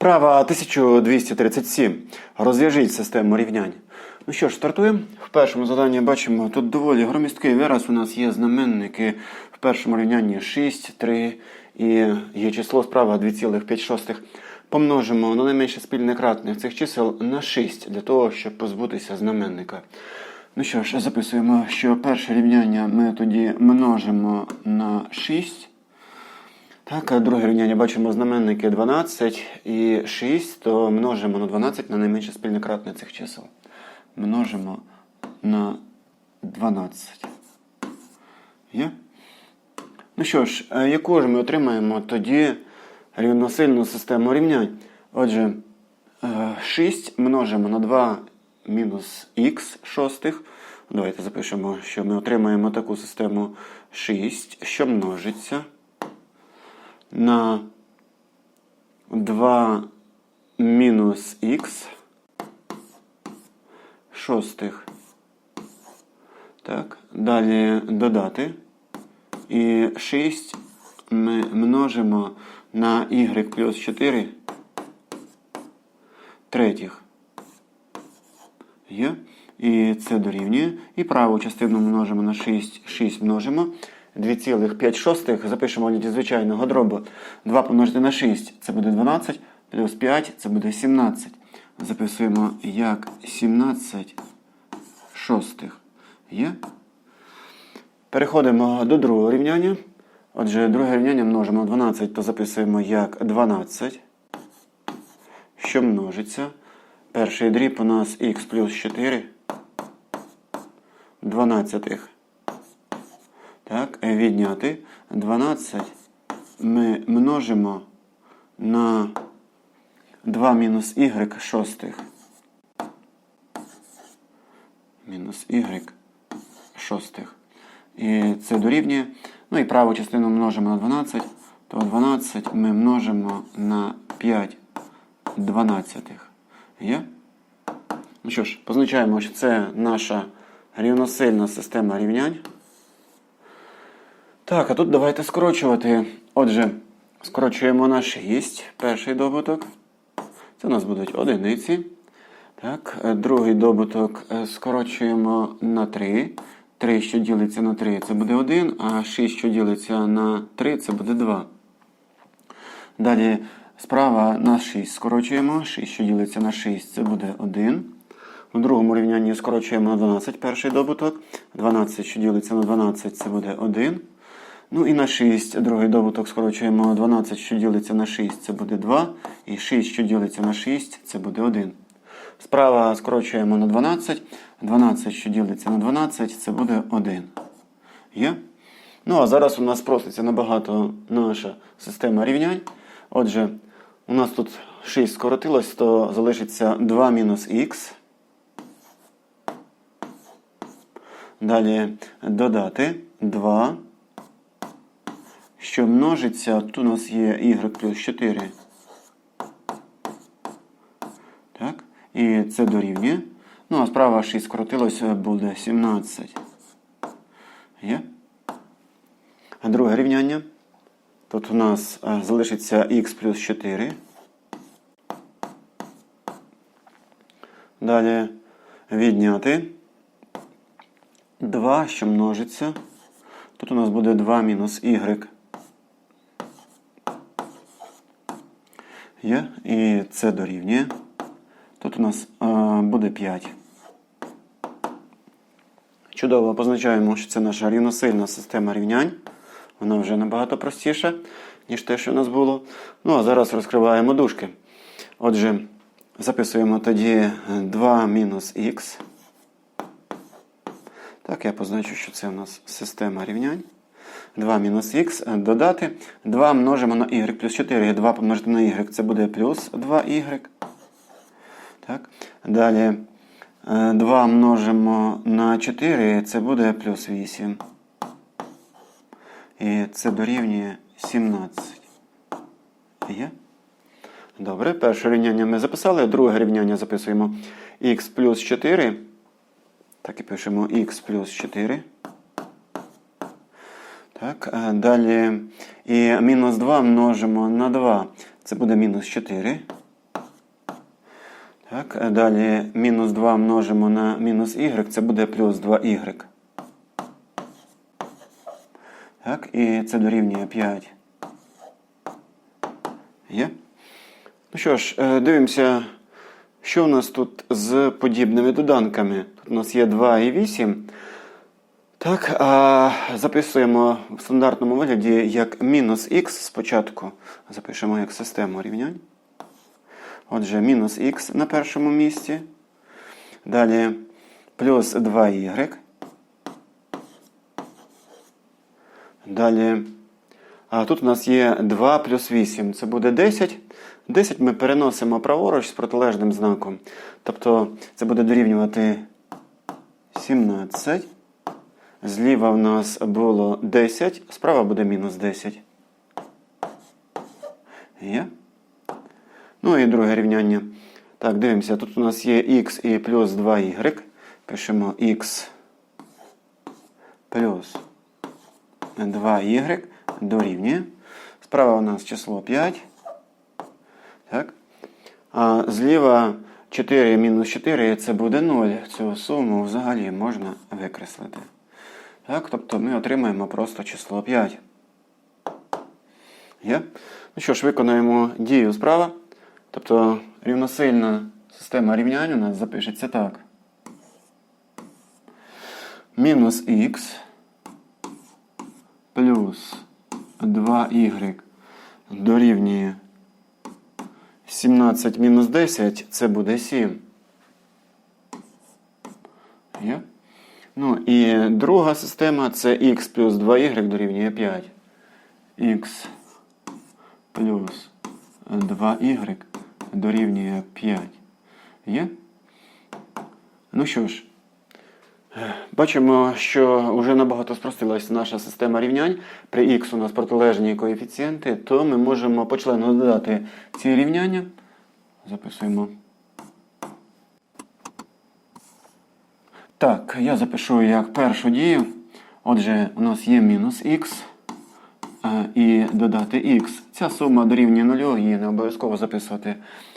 Вправа 1237. Розв'яжіть систему рівнянь. Ну що ж, стартуємо. В першому заданні бачимо, тут доволі громісткий вираз. У нас є знаменники в першому рівнянні 6, 3 і є число справа 2,5. Помножимо на найменше спільне кратне цих чисел на 6 для того, щоб позбутися знаменника. Ну що ж, записуємо, що перше рівняння ми тоді множимо на 6. Так, друге рівняння бачимо знаменники 12 і 6, то множимо на 12 на найменше спільне кратне цих чисел. Множимо на 12. Є? Ну що ж, е, яку ж ми отримаємо тоді рівносильну систему рівнянь? Отже, е, 6 множимо на 2 мінус х шостих. Давайте запишемо, що ми отримаємо таку систему 6, що множиться на 2 мінус х шостих. Так, далі додати. І 6 ми множимо на y плюс 4 третіх. Є. І це дорівнює. І праву частину множимо на 6, 6 множимо. 2,5 шостих запишемо від звичайного дробу. 2 помножити на 6 це буде 12, плюс 5 це буде 17. Записуємо як 17 шостих. Є? Переходимо до другого рівняння. Отже, друге рівняння множимо 12, то записуємо як 12, що множиться. Перший дріб у нас х плюс 4 дванадцятих. Так, відняти 12 ми множимо на 2 мінус y шостих. Мінус y шостих. І це дорівнює. Ну і праву частину множимо на 12, то 12 ми множимо на 5 дванадцятих. Є? Ну що ж, позначаємо, що це наша рівносильна система рівнянь. Так, а тут давайте скорочувати. Отже, скорочуємо на 6, перший добуток. Це у нас будуть одиниці. Так, е, Другий добуток е, скорочуємо на 3. 3, що ділиться на 3, це буде 1, а 6, що ділиться на 3, це буде 2. Далі справа на 6 скорочуємо. 6, що ділиться на 6, це буде 1. У другому рівнянні скорочуємо на 12 перший добуток. 12, що ділиться на 12, це буде 1. Ну і на 6 другий добуток скорочуємо 12, що ділиться на 6, це буде 2. І 6, що ділиться на 6, це буде 1. Справа скорочуємо на 12. 12, що ділиться на 12, це буде 1. Є? Ну, а зараз у нас проситься набагато наша система рівнянь. Отже, у нас тут 6 скоротилось, то залишиться 2 мінус х. Далі додати 2, що множиться, тут у нас є y плюс 4. Так, і це дорівнює. Ну, а справа 6 скоротилося, буде 17. Є? А друге рівняння. Тут у нас залишиться х плюс 4. Далі відняти 2, що множиться. Тут у нас буде 2 мінус y. Є? І це дорівнює. Тут у нас а, буде 5. Чудово позначаємо, що це наша рівносильна система рівнянь. Вона вже набагато простіша, ніж те, що у нас було. Ну, а зараз розкриваємо дужки. Отже, записуємо тоді 2 мінус х. Так, я позначу, що це у нас система рівнянь. 2 мінус х додати. 2 множимо на y плюс 4. 2 помножити на y це буде плюс 2y. Так. Далі 2 множимо на 4, це буде плюс 8. І це дорівнює 17. Є? Добре, перше рівняння ми записали, друге рівняння записуємо х плюс 4. Так і пишемо х плюс 4. Так, е, далі і мінус 2 множимо на 2. Це буде мінус 4. Так, е, далі мінус 2 множимо на мінус y, це буде плюс 2y. Так, і це дорівнює 5. Є? Ну що ж, е, дивимося, що у нас тут з подібними доданками. Тут у нас є 2 і 8. Так, а записуємо в стандартному вигляді як мінус х спочатку. Запишемо як систему рівнянь. Отже, мінус х на першому місці. Далі плюс 2y. Далі. А тут у нас є 2 плюс 8. Це буде 10. 10 ми переносимо праворуч з протилежним знаком. Тобто це буде дорівнювати 17. Зліва в нас було 10, справа буде мінус 10. Є. Ну і друге рівняння. Так, дивимося. Тут у нас є х і плюс 2y. Пишемо х плюс 2y дорівнює. Справа у нас число 5. Так. А зліва 4 мінус 4 це буде 0. Цю суму взагалі можна викреслити. Так, тобто ми отримаємо просто число 5. Є? Ну що ж, виконуємо дію справа. Тобто рівносильна система рівнянь у нас запишеться так. Мінус х плюс 2y дорівнює 17 мінус 10 це буде 7. Є? Ну і друга система це х плюс 2y дорівнює 5. х плюс 2y дорівнює 5. Є? Ну що ж, бачимо, що вже набагато спростилася наша система рівнянь. При х у нас протилежні коефіцієнти, то ми можемо почленно додати ці рівняння. Записуємо. Так, я запишу як першу дію. Отже, у нас є мінус х і додати х. Ця сума дорівнює 0, її не обов'язково записувати.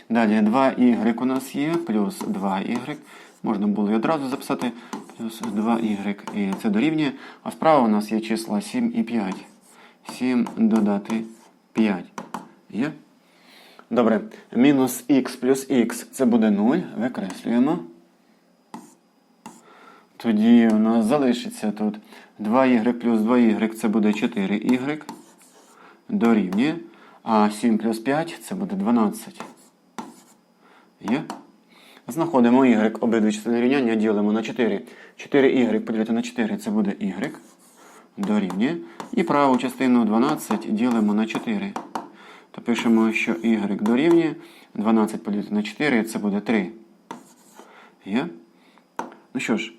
Далі 2y у нас є, плюс 2y. Можна було і одразу записати плюс 2y. І це дорівнює. А справа у нас є числа 7 і 5. 7 додати 5. Є? Добре. Мінус х плюс х це буде 0. Викреслюємо. Тоді у нас залишиться тут 2y плюс 2y це буде 4y. Дорівнює. А 7 плюс 5 це буде 12. Є? Знаходимо y обидві частини рівняння, ділимо на 4. 4y поділити на 4 це буде y. Дорівнює. І праву частину 12 ділимо на 4. То пишемо, що y дорівнює. 12 поділити на 4 це буде 3. Є? Ну що ж.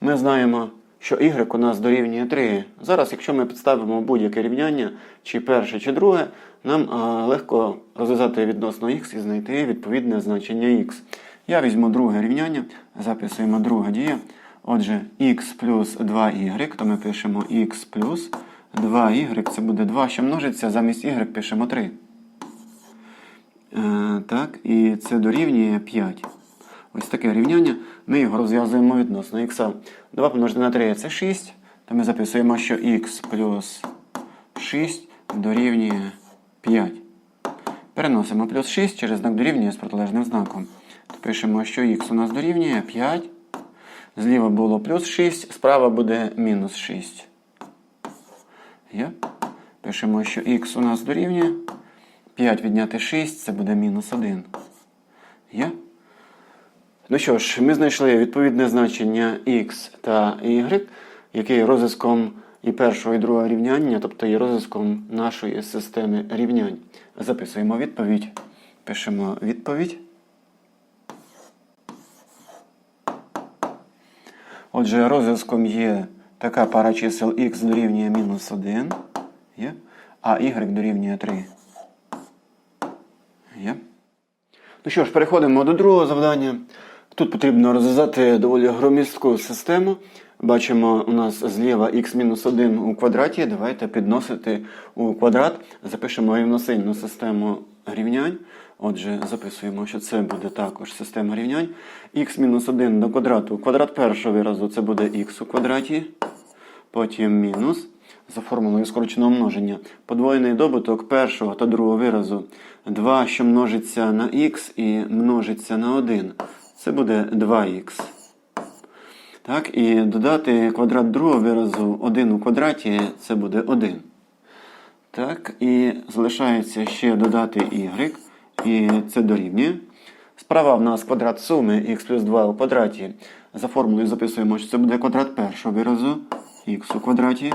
Ми знаємо, що y у нас дорівнює 3. Зараз, якщо ми підставимо будь-яке рівняння, чи перше, чи друге, нам а, легко розв'язати відносно х і знайти відповідне значення х. Я візьму друге рівняння, записуємо друга дія. Отже, х плюс 2y, то ми пишемо х плюс 2y, це буде 2, що множиться, замість y пишемо 3. Е, так, і це дорівнює 5. Ось таке рівняння. Ми його розв'язуємо відносно х. 2 помножити на 3 це 6. То ми записуємо, що х плюс 6 дорівнює 5. Переносимо плюс 6 через знак дорівнює з протилежним знаком. То пишемо, що х у нас дорівнює 5. Зліва було плюс 6, справа буде мінус 6. Є? Пишемо, що х у нас дорівнює. 5 відняти 6 це буде мінус 1. Є? Ну що ж, ми знайшли відповідне значення x та y, яке є розв'язком і першого, і другого рівняння, тобто є розв'язком нашої системи рівнянь. Записуємо відповідь. Пишемо відповідь. Отже, розв'язком є така пара чисел x дорівнює мінус 1, є, а y дорівнює 3. Є. Ну що ж, переходимо до другого завдання. Тут потрібно розв'язати доволі громістку систему. Бачимо, у нас зліва х-1 у квадраті. Давайте підносити у квадрат. Запишемо рівносильну систему рівнянь. Отже, записуємо, що це буде також система рівнянь. х-1 до квадрату. Квадрат першого виразу це буде х у квадраті. Потім мінус. За формулою скороченого множення. Подвоєний добуток першого та другого виразу. 2, що множиться на х і множиться на 1. Це буде 2х. Так, і додати квадрат другого виразу 1 у квадраті це буде 1. Так, і залишається ще додати y, і це дорівнює. Справа в нас квадрат суми х плюс 2 у квадраті. За формулою записуємо, що це буде квадрат першого виразу х у квадраті.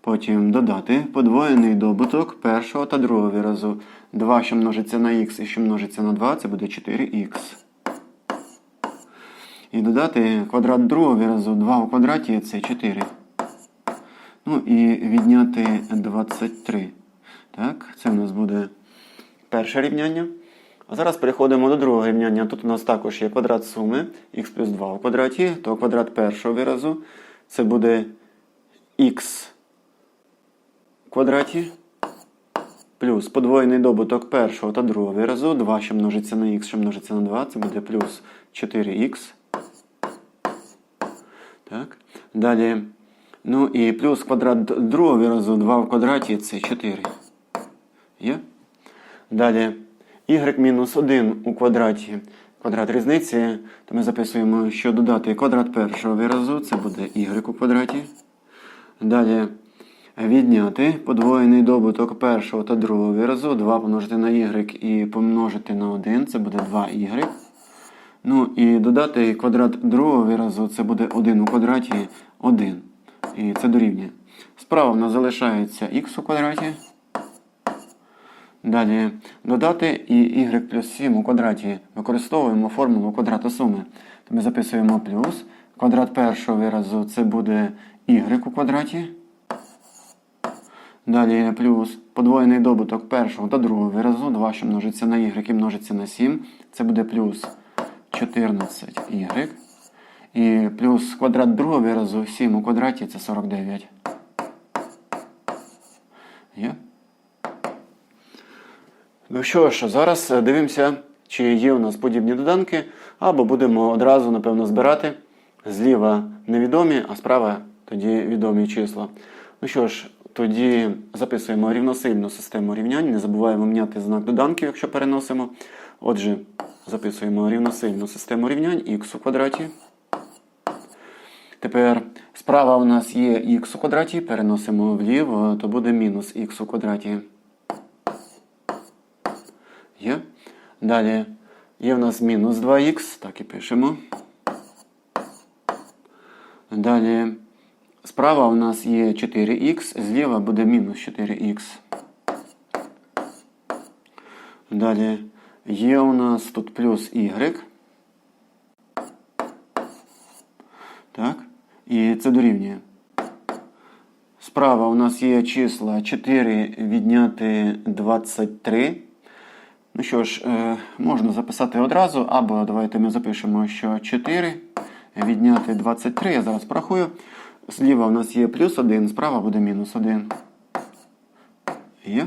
Потім додати подвоєний добуток першого та другого виразу. 2, що множиться на х і що множиться на 2, це буде 4х. І додати квадрат другого виразу 2 у квадраті це 4. Ну і відняти 23. Так, це у нас буде перше рівняння. А зараз переходимо до другого рівняння. Тут у нас також є квадрат суми х плюс 2 у квадраті, то квадрат першого виразу це буде х в квадраті. Плюс подвоєний добуток першого та другого виразу. 2, що множиться на х, що множиться на 2, це буде плюс 4х. Далі. Ну і плюс квадрат другого виразу 2 в квадраті це 4. Є? Далі мінус 1 у квадраті квадрат різниці, то ми записуємо, що додати квадрат першого виразу, це буде y у квадраті. Далі відняти подвоєний добуток першого та другого виразу, 2 помножити на y і помножити на 1, це буде 2y. Ну і додати квадрат другого виразу, це буде 1 у квадраті 1. І це дорівнює. Справа в нас залишається х у квадраті. Далі додати і y плюс 7 у квадраті використовуємо формулу квадрата суми. То ми записуємо плюс. Квадрат першого виразу це буде y у квадраті. Далі плюс подвоєний добуток першого та другого виразу. 2, що множиться на y і множиться на 7. Це буде плюс 14y. І плюс квадрат другого виразу 7 у квадраті це 49. Є? Ну що ж, зараз дивимося, чи є у нас подібні доданки, або будемо одразу, напевно, збирати. Зліва невідомі, а справа тоді відомі числа. Ну що ж, тоді записуємо рівносильну систему рівнянь. Не забуваємо міняти знак доданків, якщо переносимо. Отже, записуємо рівносильну систему рівнянь х у квадраті. Тепер справа у нас є х у квадраті, переносимо вліво, то буде мінус х у квадраті. Є. Далі є в нас мінус 2х, так і пишемо. Далі справа у нас є 4х, зліва буде мінус 4х. Далі є у нас тут плюс y. Так. І це дорівнює. Справа у нас є числа 4 відняти 23. Ну що ж, е, можна записати одразу, або давайте ми запишемо, що 4 відняти 23. Я зараз порахую. Зліва у нас є плюс 1, справа буде мінус 1. Є.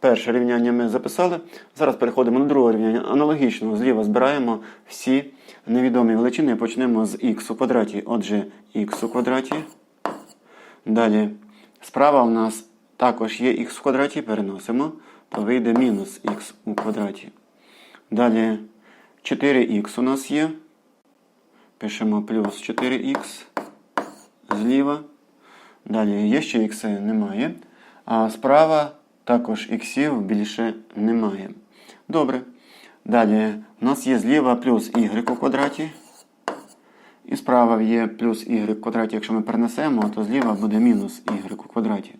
Перше рівняння ми записали. Зараз переходимо до другого рівняння. Аналогічно, зліва збираємо всі невідомі величини. Почнемо з х у квадраті. Отже, х у квадраті. Далі справа у нас також є х в квадраті, переносимо, то вийде мінус х у квадраті. Далі 4х у нас є. Пишемо плюс 4х зліва. Далі є ще х немає. А справа також іксів більше немає. Добре. Далі у нас є зліва плюс y у квадраті. І справа є плюс y в квадраті. Якщо ми перенесемо, то зліва буде мінус y у квадраті.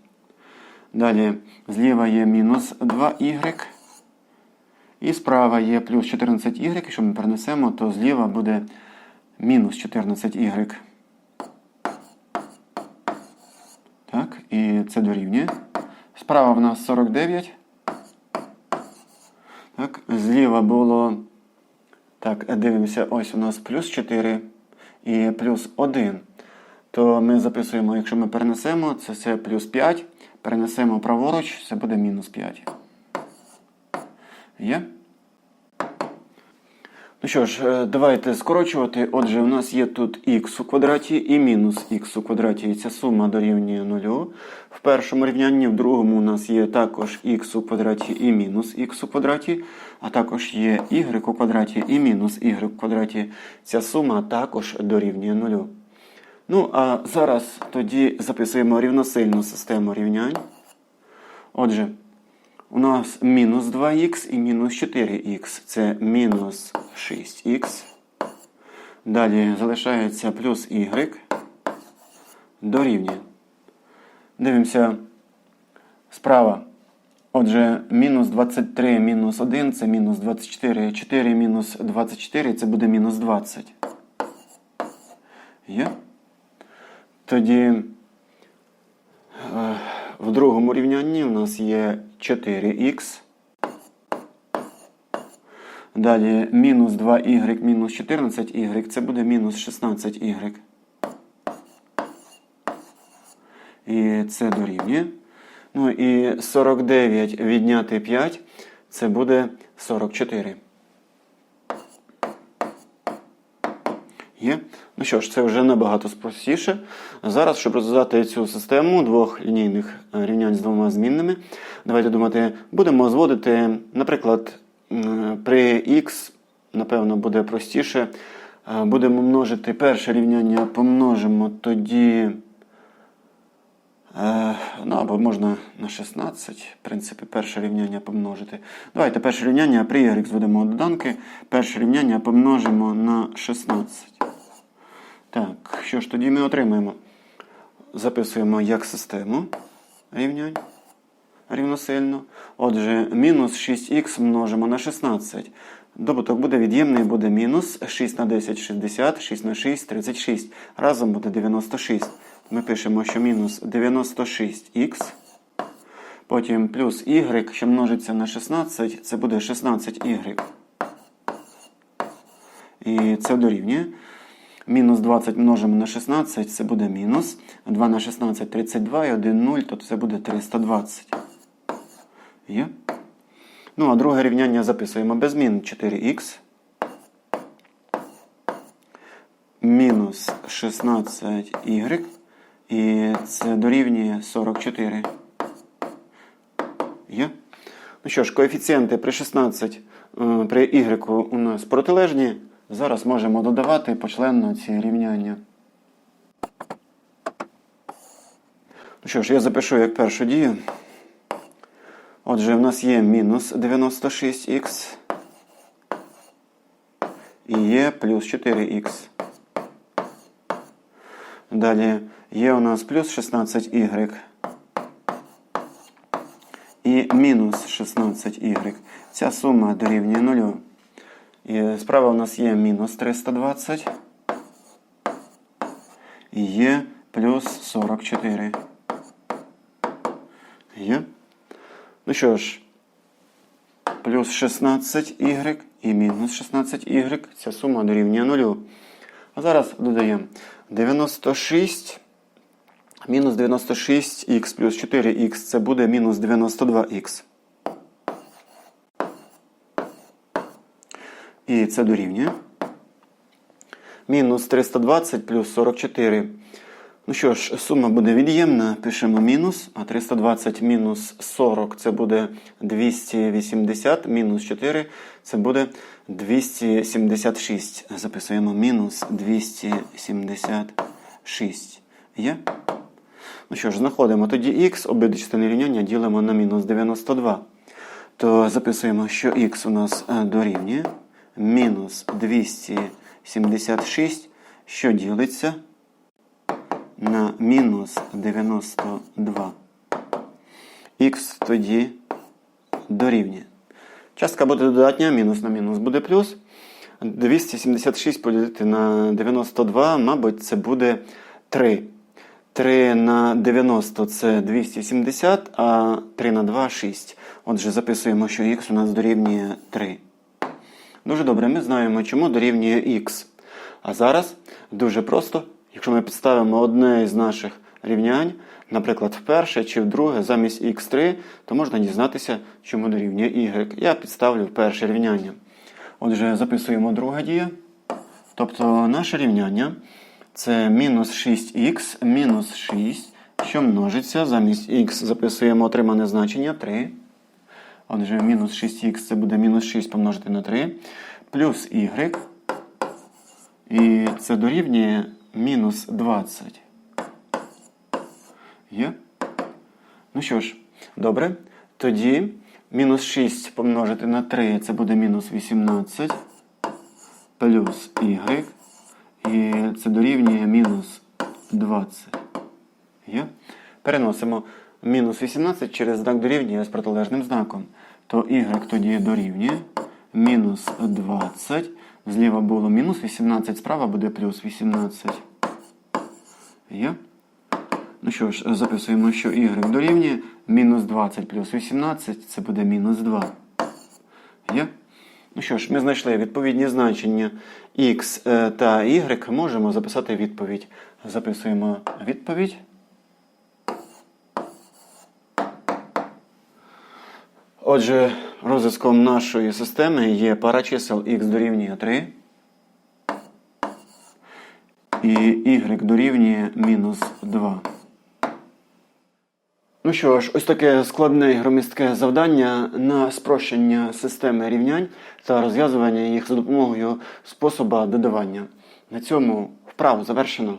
Далі зліва є мінус 2y. І справа є плюс 14y. Якщо ми перенесемо, то зліва буде мінус 14y. Так, і це дорівнює. Справа в нас 49. Так, зліва було. Так, дивимося, ось у нас плюс 4 і плюс 1. То ми записуємо, якщо ми перенесемо, це все плюс 5. Перенесемо праворуч, це буде мінус 5. Є? Ну що ж, е, давайте скорочувати. Отже, у нас є тут х у квадраті і мінус х у квадраті. І ця сума дорівнює нулю. В першому рівнянні, в другому у нас є також х у квадраті і мінус х у квадраті, а також є y у квадраті і мінус y у квадраті. Ця сума також дорівнює нулю. Ну, а зараз тоді записуємо рівносильну систему рівнянь. Отже, у нас мінус 2х і мінус 4х. Це мінус 6х. Далі залишається плюс y. Дорівнює. Дивимося справа. Отже, мінус 23 мінус 1 це мінус 24. 4 мінус 24 це буде мінус 20. Є? Тоді е, в другому рівнянні у нас є 4х. Далі мінус 2y мінус 14y, це буде мінус 16y. І це дорівнює. Ну і 49 відняти 5, це буде 44. Є? Ну що ж, це вже набагато простіше. Зараз, щоб розв'язати цю систему двох лінійних е, рівнянь з двома змінними, давайте думати, будемо зводити, наприклад, при х, напевно, буде простіше. Е, Будемо множити перше рівняння, помножимо тоді. Е, ну, або можна на 16, в принципі, перше рівняння помножити. Давайте перше рівняння при y зведемо доданки. Перше рівняння помножимо на 16. Так, що ж тоді ми отримаємо? Записуємо як систему рівнянь рівносильно. Отже, мінус 6х множимо на 16. Добуток буде від'ємний, буде мінус 6 на 10 60, 6 на 6 36. Разом буде 96. Ми пишемо, що мінус 96х. Потім плюс y, що множиться на 16, це буде 16y. І це дорівнює. Мінус 20 множимо на 16, це буде мінус. 2 на 16 32 і 1 0, то це буде 320. Є? Ну, а друге рівняння записуємо без змін 4х. Мінус 16y. І це дорівнює 44. Є? Ну що ж, коефіцієнти при 16 е, при y у нас протилежні. Зараз можемо додавати почленно ці рівняння. Ну що ж, я запишу як першу дію. Отже, в нас є мінус 96х і є плюс 4х. Далі є у нас плюс 16y і мінус 16y. Ця сума дорівнює 0. І справа у нас є мінус 320 і є плюс 44. Є? Ну що ж, плюс 16y і мінус 16y. Ця сума дорівнює 0. А зараз додаємо 96. Мінус 96х плюс 4х це буде мінус 92х. І це дорівнює. Мінус 320 плюс 44. Ну що ж, сума буде від'ємна. Пишемо мінус. А 320 мінус 40 це буде 280. Мінус 4 це буде 276. Записуємо мінус 276. Є? Ну що ж, знаходимо тоді х, обидві частини рівняння ділимо на мінус 92. То записуємо, що х у нас е, дорівнює мінус 276, що ділиться на мінус 92. Х тоді дорівнює. Частка буде додатня, мінус на мінус буде плюс. 276 поділити на 92, мабуть, це буде 3. 3 на 90 це 270, а 3 на 2 6. Отже, записуємо, що х у нас дорівнює 3. Дуже добре, ми знаємо, чому дорівнює х. А зараз дуже просто, якщо ми підставимо одне із наших рівнянь, наприклад, в перше чи в друге замість х3, то можна дізнатися, чому дорівнює y. Я підставлю перше рівняння. Отже, записуємо друге дія. Тобто наше рівняння це мінус 6х мінус 6, що множиться замість х записуємо отримане значення 3. Отже, мінус 6х це буде мінус 6 помножити на 3, плюс y. І це дорівнює мінус 20. Є? Ну що ж, добре. Тоді мінус 6 помножити на 3 це буде мінус 18 плюс y. І це дорівнює мінус 20. Є? Переносимо мінус 18 через знак дорівнює з протилежним знаком. То y тоді дорівнює мінус 20. Зліва було мінус 18, справа буде плюс 18. Є? Ну що ж, записуємо, що y дорівнює мінус 20 плюс 18, це буде мінус 2. Є? Ну що ж, ми знайшли відповідні значення x е, та y. Можемо записати відповідь. Записуємо відповідь. Отже, розв'язком нашої системи є пара чисел x дорівнює 3 і y дорівнює мінус 2. Ну що ж, ось таке складне і громістке завдання на спрощення системи рівнянь та розв'язування їх за допомогою способа додавання. На цьому вправу завершено.